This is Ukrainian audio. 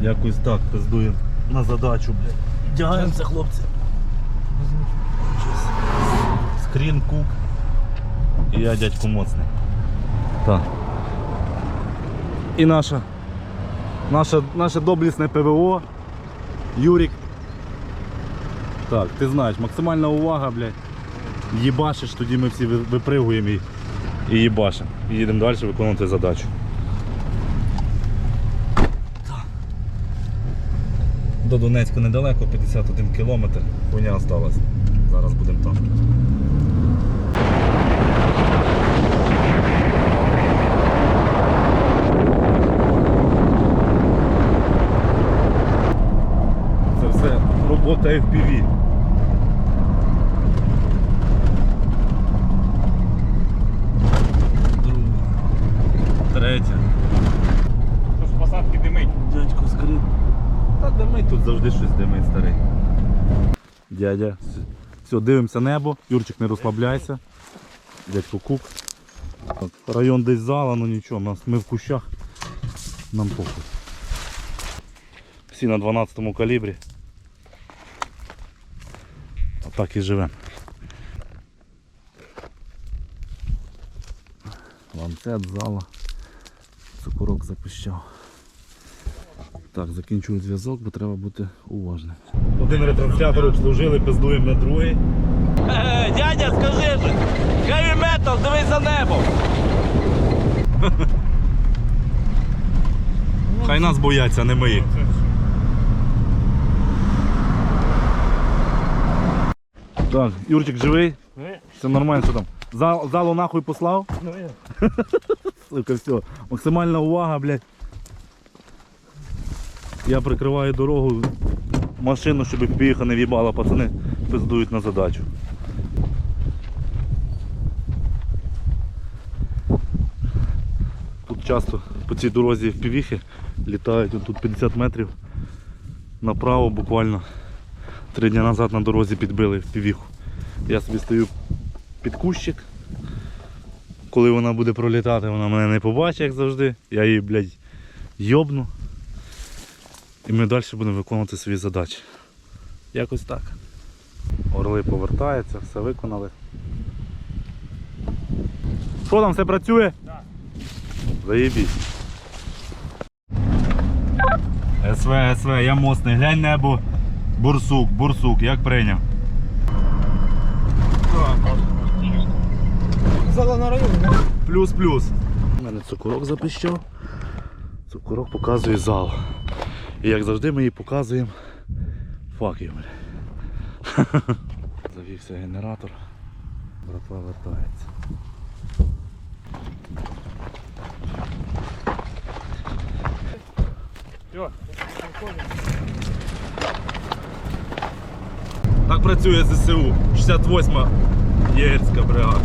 Якось так пиздуємо на задачу, блядь. Вдягаємося, хлопці. Скрін, кук. І я дядько моцний. Так. І наша, наша, наше доблісне ПВО. Юрік. Так, ти знаєш, максимальна увага, блядь. Їбашиш, тоді ми всі випригуємо і, і їбашимо. І їдемо далі виконувати задачу. До Донецька недалеко, 51 кілометр. Хуйня осталась. Зараз будемо там. Це все робота FPV. Друга. Третя. Тож посадки димить. Дядько скрив. Та димить тут завжди щось димить старий. Дядя. Все, дивимося небо. Юрчик, не розслабляйся. Дядько кук. Так, Район десь зала, ну нічого, нас, ми в кущах. Нам похуй. Всі на 12 калібрі. Отак і живемо. Ланцет, зала. Цукорок запищав. Так, закінчую зв'язок, бо треба бути уважним. Один ретранслятор обслужили, пиздуємо на другий. Е, дядя, скажи же, heavy metal, дивись за небо. Хай нас бояться, не ми. Так, Юрчик живий? Все нормально, що там? Зал, залу нахуй послав? Ну, я. Сука, все. Максимальна увага, блядь. Я прикриваю дорогу, машину, щоб піха не в'їбала, пацани пиздують на задачу. Тут часто по цій дорозі в півіхи літають тут 50 метрів направо буквально. Три дні назад на дорозі підбили в півіху. Я собі стою під кущик, коли вона буде пролітати, вона мене не побачить, як завжди. Я її, блядь, йобну. І ми далі будемо виконувати свої задачі. Якось так. Орли повертаються, все виконали. Що там все працює? Так. Заєбісь. СВ, СВ, я моцний, глянь небо. Бурсук, бурсук, як прийняв. Зала на районі. Плюс-плюс. У мене цукорок запищав. Цукорок показує зал. І як завжди ми їй показуємо факів. бля. Завівся генератор. Братва вертається. Так працює ЗСУ. 68 єгерська бригада.